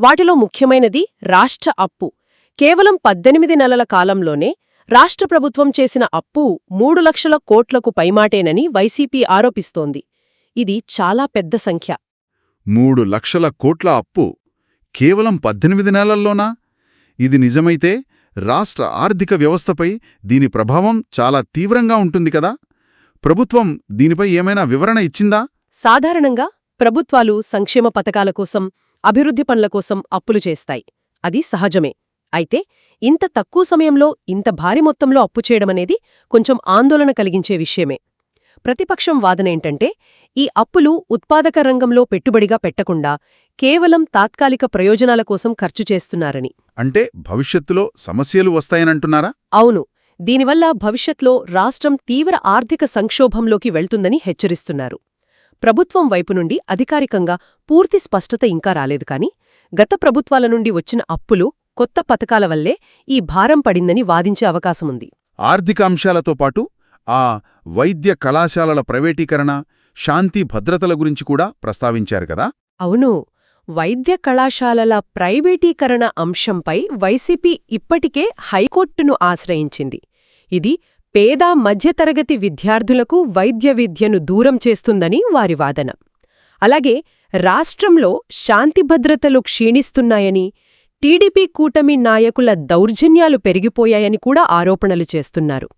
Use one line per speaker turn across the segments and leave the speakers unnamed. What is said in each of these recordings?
వాటిలో ముఖ్యమైనది రాష్ట్ర అప్పు. కేవలం పద్దెనిమిది నెలల కాలంలోనే రాష్ట్ర ప్రభుత్వం చేసిన అప్పు మూడు లక్షల కోట్లకు పైమాటేనని వైసీపీ ఆరోపిస్తోంది. ఇది చాలా పెద్ద సంఖ్య.
మూడు లక్షల కోట్ల అప్పు కేవలం పద్దెనిమిది నెలల్లోనా? ఇది నిజమైతే రాష్ట్ర ఆర్థిక వ్యవస్థపై దీని ప్రభావం చాలా తీవ్రంగా ఉంటుంది కదా? ప్రభుత్వం దీనిపై ఏమైనా వివరణ ఇచ్చిందా?
సాధారణంగా ప్రభుత్వాలు సంక్షేమ పథకాల కోసం అభివృద్ధి పనుల కోసం అప్పులు చేస్తాయి. అది సహజమే. అయితే ఇంత తక్కువ సమయంలో ఇంత భారీ మొత్తంలో అప్పు చేయడమనేది కొంచెం ఆందోళన కలిగించే విషయమే. ప్రతిపక్షం వాదనేంటంటే ఈ అప్పులు ఉత్పాదక రంగంలో పెట్టుబడిగా పెట్టకుండా కేవలం తాత్కాలిక ప్రయోజనాల కోసం ఖర్చు చేస్తున్నారని.
అంటే భవిష్యత్తులో సమస్యలు వస్తాయనంటున్నారా
అవును. దీనివల్ల భవిష్యత్లో రాష్ట్రం తీవ్ర ఆర్థిక సంక్షోభంలోకి వెళ్తుందని హెచ్చరిస్తున్నారు. ప్రభుత్వం వైపు నుండి అధికారికంగా పూర్తి స్పష్టత ఇంకా రాలేదు కాని గత ప్రభుత్వాల నుండి వచ్చిన అప్పులు కొత్త పథకాల వల్లే ఈ భారం పడిందని వాదించే అవకాశముంది
ఆర్థిక అంశాలతో పాటు ఆ వైద్య కళాశాలల ప్రైవేటీకరణ శాంతి భద్రతల గురించి కూడా ప్రస్తావించారు కదా?
అవును. వైద్య కళాశాలల ప్రైవేటీకరణ అంశంపై వైసీపీ ఇప్పటికే హైకోర్టును ఆశ్రయించింది. ఇది పేద మధ్యతరగతి విద్యార్థులకు వైద్య విద్యను దూరం చేస్తుందని వారి వాదన. అలాగే రాష్ట్రంలో శాంతి భద్రతలు క్షీణిస్తున్నాయని టీడీపీ కూటమి నాయకుల దౌర్జన్యాలు పెరిగిపోయాయని కూడా ఆరోపణలు చేస్తున్నారు.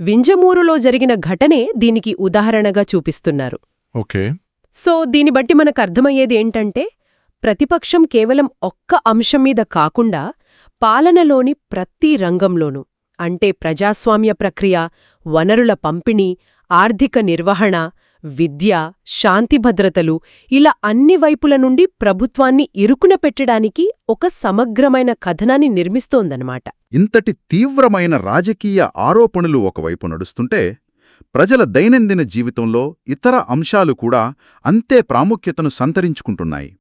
వింజమూరులో జరిగిన ఘటనే దీనికి ఉదాహరణగా చూపిస్తున్నారు.
ఓకే.
సో దీని బట్టి మనకు అర్థమయ్యేది ఏంటంటే ప్రతిపక్షం కేవలం ఒక్క అంశం మీద కాకుండా పాలనలోని ప్రతి రంగంలోనూ అంటే ప్రజాస్వామ్య ప్రక్రియ వనరుల పంపిణీ ఆర్థిక నిర్వహణ విద్య శాంతి భద్రతలు ఇలా అన్ని వైపుల నుండి ప్రభుత్వాన్ని ఇరుకున పెట్టడానికి ఒక సమగ్రమైన కథనాన్ని నిర్మిస్తోందన్నమాట.
ఇంతటి తీవ్రమైన రాజకీయ ఆరోపణలు ఒకవైపు నడుస్తుంటే ప్రజల దైనందిన జీవితంలో ఇతర అంశాలు కూడా అంతే ప్రాముఖ్యతను సంతరించుకుంటున్నాయి.